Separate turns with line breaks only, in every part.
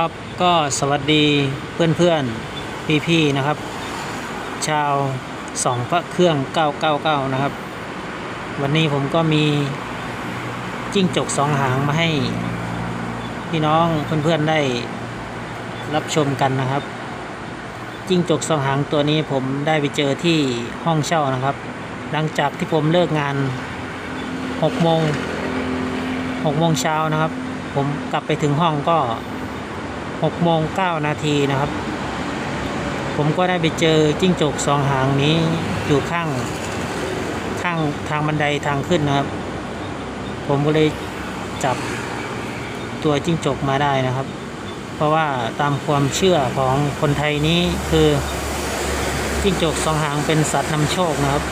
ครับก็สวัสดีเพื่อนๆพี่ๆนะครับ ชาวสองพระเครื่อง 999 นะครับ วันนี้ผมก็มีจิ้งจกสองหางมาให้ พี่น้องเพื่อนๆได้รับชมกันนะครับ จิ้งจกสองหางตัวนี้ผมได้ไปเจอที่ห้องเช่านะครับ หลังจากที่ผมเลิกงาน6โมง6โมงเช้านะครับ ผมกลับไปถึงห้องก็ 6โมง9นาทีนะครับ ผมก็ได้ไปเจอจิ้งจกสองหางนี้อยู่ข้างข้างทางบันไดทางขึ้นนะครับ ผมก็เลยจับตัวจิ้งจกมาได้นะครับ เพราะว่าตามความเชื่อของคนไทยนี้คือจิ้งจกสองหางเป็นสัตว์นำโชคนะครับ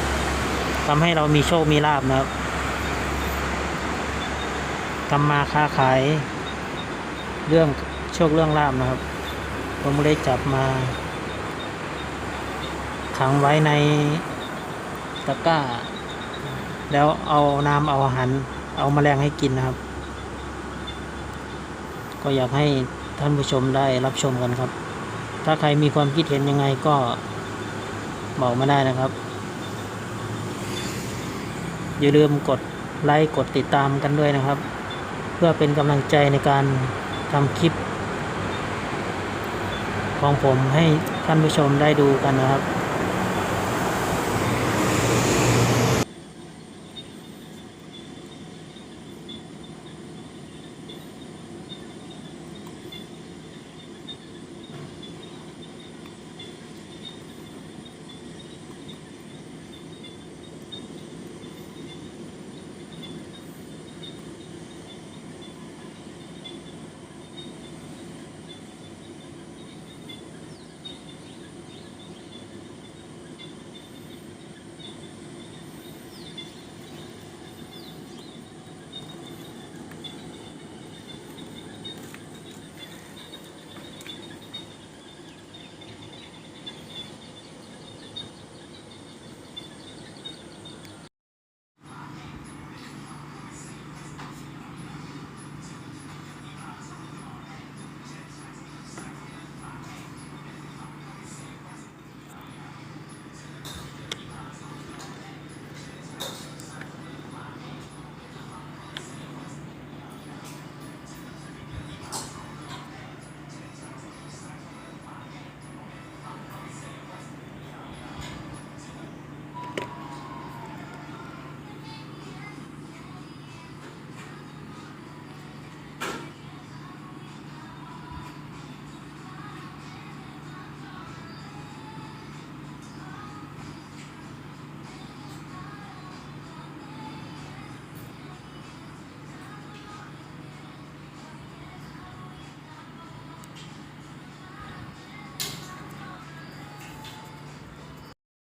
ทำให้เรามีโชคมีลาบนะครับทำมาค้าขายเรื่อง โชคเรื่องลาบนะครับ ผมก็เลยจับมาขังไว้ในตะกร้า แล้วเอาน้ำเอาอาหารเอาแมลงให้กินนะครับ ก็อยากให้ท่านผู้ชมได้รับชมกันครับ ถ้าใครมีความคิดเห็นยังไงก็บอกมาได้นะครับ อย่าลืมกดไลค์กดติดตามกันด้วยนะครับ เพื่อเป็นกำลังใจในการทำคลิป ของผมให้ท่านผู้ชมได้ดูกันนะครับ